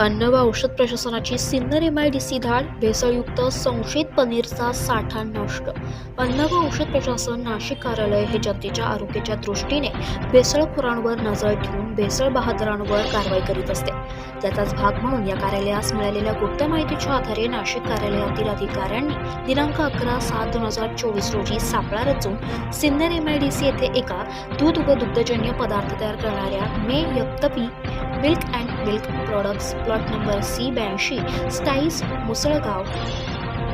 अन्न व औषध प्रशासनाची Sinnar M I D C धाड भेसळयुक्त संशयित पनीरचा साठा नष्ट. अन्न व औषध प्रशासन नाशिक कार्यालय हे जनतेच्या आरोग्याच्या दृष्टीने भेसळखोरांवर नजर ठेवून भेसळ बहादरांवर कारवाई करीत असते. त्याचाच भाग म्हणून या कार्यालयास मिळालेल्या गुप्त माहितीच्या आधारे नाशिक कार्यालयातील अधिकाऱ्यांनी दिनांक अकरा सात दोन हजार चोवीस रोजी सापळा रचून Sinnar M I D C येथे एका दूध व दुग्धजन्य पदार्थ तयार करणाऱ्या मे यप्तपी milk and milk products plot number C ब्याऐंशी स्टाईस Musalgaon.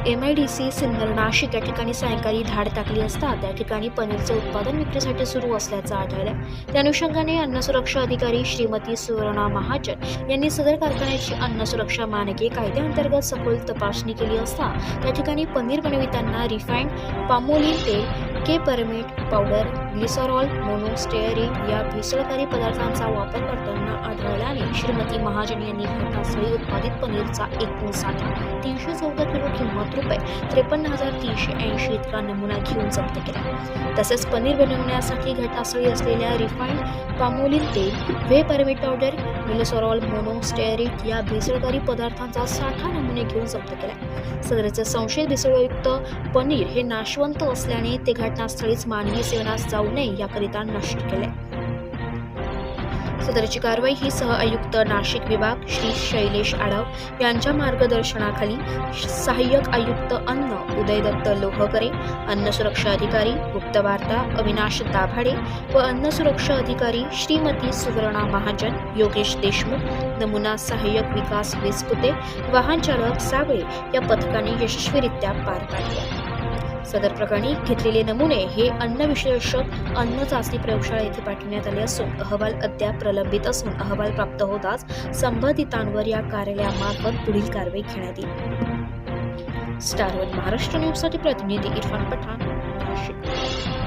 M I D C Sinnar Nashik या ठिकाणी सायंकाळी धाड टाकली असता त्या ठिकाणी पनीरचे उत्पादन विक्रीसाठी सुरू असल्याचं आढळलं. त्या अनुषंगाने अन्न सुरक्षा अधिकारी श्रीमती सुवर्णा महाजन यांनी सदर कारखान्याची अन्न सुरक्षा मानके कायद्याअंतर्गत सखोल तपासणी केली असता त्या ठिकाणी पनीर बनविताना रिफाईंड पामोलिन तेल के परमिट पावडर ग्लिसरॉल मोनोस्टेअरिन या भेसळकारी पदार्थांचा वापर करताना आढळल्याने श्रीमती महाजन यांनी घटनास्थळी उत्पादित पनीरचा एकूण साठा तीनशे चौदा किलो किंमत रुपये त्रेपन्न हजार तीनशे ऐंशी इतका नमुना घेऊन जप्त केला. तसेच पनीर बनवण्यासाठी घटनास्थळी असलेल्या रिफाईंड पामोलिन तेल व्हे परमिट पावडर मिलोसॉरॉल मोनोस्टेरिक या भेसळकारी पदार्थांचा साठा नमुने घेऊन जप्त केला. सदरचे संशयित भेसळयुक्त पनीर हे नाशवंत असल्याने ते घटनास्थळीच मानवी सेवनास जाऊ नये याकरिता नष्ट केले सदरची कारवाई ही सह आयुक्त नाशिक विभाग श्री शैलेश आढाव यांच्या मार्गदर्शनाखाली सहाय्यक आयुक्त अन्न उदयदत्त लोहकरे अन्न सुरक्षा अधिकारी गुप्तवार्ता अविनाश दाभाडे व अन्न सुरक्षा अधिकारी श्रीमती सुवर्णा महाजन योगेश देशमुख नमुना सहाय्यक विकास विस्पुते वाहन चालक साबळे या पथकाने यशस्वीरित्या पार पाडल्या सदर प्रकरणी घेतलेले नमुने हे अन्न विश्लेषक अन्न चाचणी प्रयोगशाळा येथे पाठवण्यात आले असून अहवाल अद्याप प्रलंबित असून अहवाल प्राप्त होताच संबंधितांवर या कार्यालयामार्फत पुढील कारवाई घेण्यात येईल. स्टारवन महाराष्ट्र न्यूजसाठी प्रतिनिधी इरफान पठाण नाशिक.